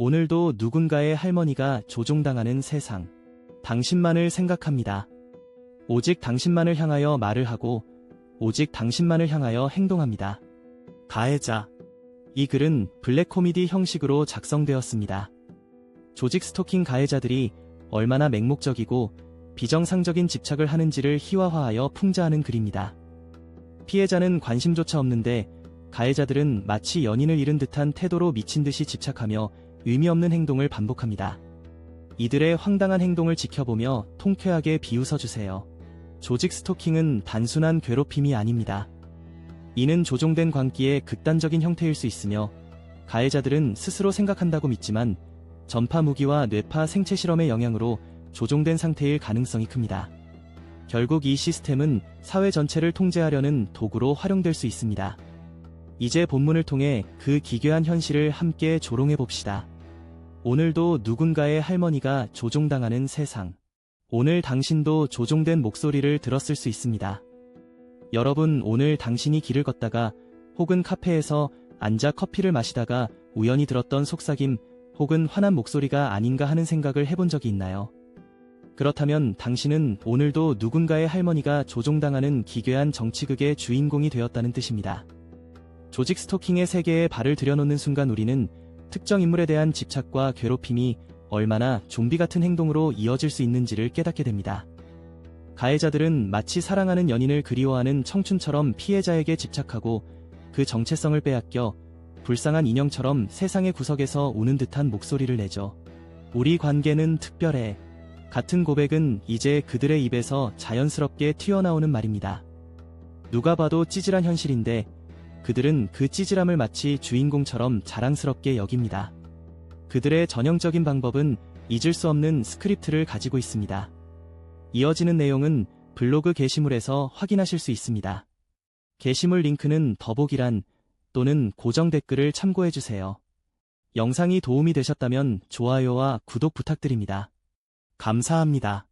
오늘도 누군가의 할머니가 조종당하는 세상. 당신만을 생각합니다. 오직 당신만을 향하여 말을 하고, 오직 당신만을 향하여 행동합니다. 가해자. 이 글은 블랙 코미디 형식으로 작성되었습니다. 조직 스토킹 가해자들이 얼마나 맹목적이고 비정상적인 집착을 하는지를 희화화하여 풍자하는 글입니다. 피해자는 관심조차 없는데 가해자들은 마치 연인을 잃은 듯한 태도로 미친 듯이 집착하며 의미 없는 행동을 반복합니다. 이들의 황당한 행동을 지켜보며 통쾌하게 비웃어주세요. 조직 스토킹은 단순한 괴롭힘이 아닙니다. 이는 조종된 광기의 극단적인 형태일 수 있으며 가해자들은 스스로 생각한다고 믿지만 전파 무기와 뇌파 생체 실험의 영향으로 조종된 상태일 가능성이 큽니다. 결국 이 시스템은 사회 전체를 통제하려는 도구로 활용될 수 있습니다. 이제 본문을 통해 그 기괴한 현실을 함께 조롱해 봅시다. 오늘도 누군가의 할머니가 조종당하는 세상. 오늘 당신도 조종된 목소리를 들었을 수 있습니다. 여러분 오늘 당신이 길을 걷다가 혹은 카페에서 앉아 커피를 마시다가 우연히 들었던 속삭임 혹은 화난 목소리가 아닌가 하는 생각을 해본 적이 있나요? 그렇다면 당신은 오늘도 누군가의 할머니가 조종당하는 기괴한 정치극의 주인공이 되었다는 뜻입니다. 조직 스토킹의 세계에 발을 들여놓는 순간 우리는 특정 인물에 대한 집착과 괴롭힘이 얼마나 좀비 같은 행동으로 이어질 수 있는지를 깨닫게 됩니다. 가해자들은 마치 사랑하는 연인을 그리워하는 청춘처럼 피해자에게 집착하고 그 정체성을 빼앗겨 불쌍한 인형처럼 세상의 구석에서 우는 듯한 목소리를 내죠. 우리 관계는 특별해. 같은 고백은 이제 그들의 입에서 자연스럽게 튀어나오는 말입니다. 누가 봐도 찌질한 현실인데 그들은 그 찌질함을 마치 주인공처럼 자랑스럽게 여깁니다. 그들의 전형적인 방법은 잊을 수 없는 스크립트를 가지고 있습니다. 이어지는 내용은 블로그 게시물에서 확인하실 수 있습니다. 게시물 링크는 더보기란 또는 고정 댓글을 참고해주세요. 영상이 도움이 되셨다면 좋아요와 구독 부탁드립니다. 감사합니다.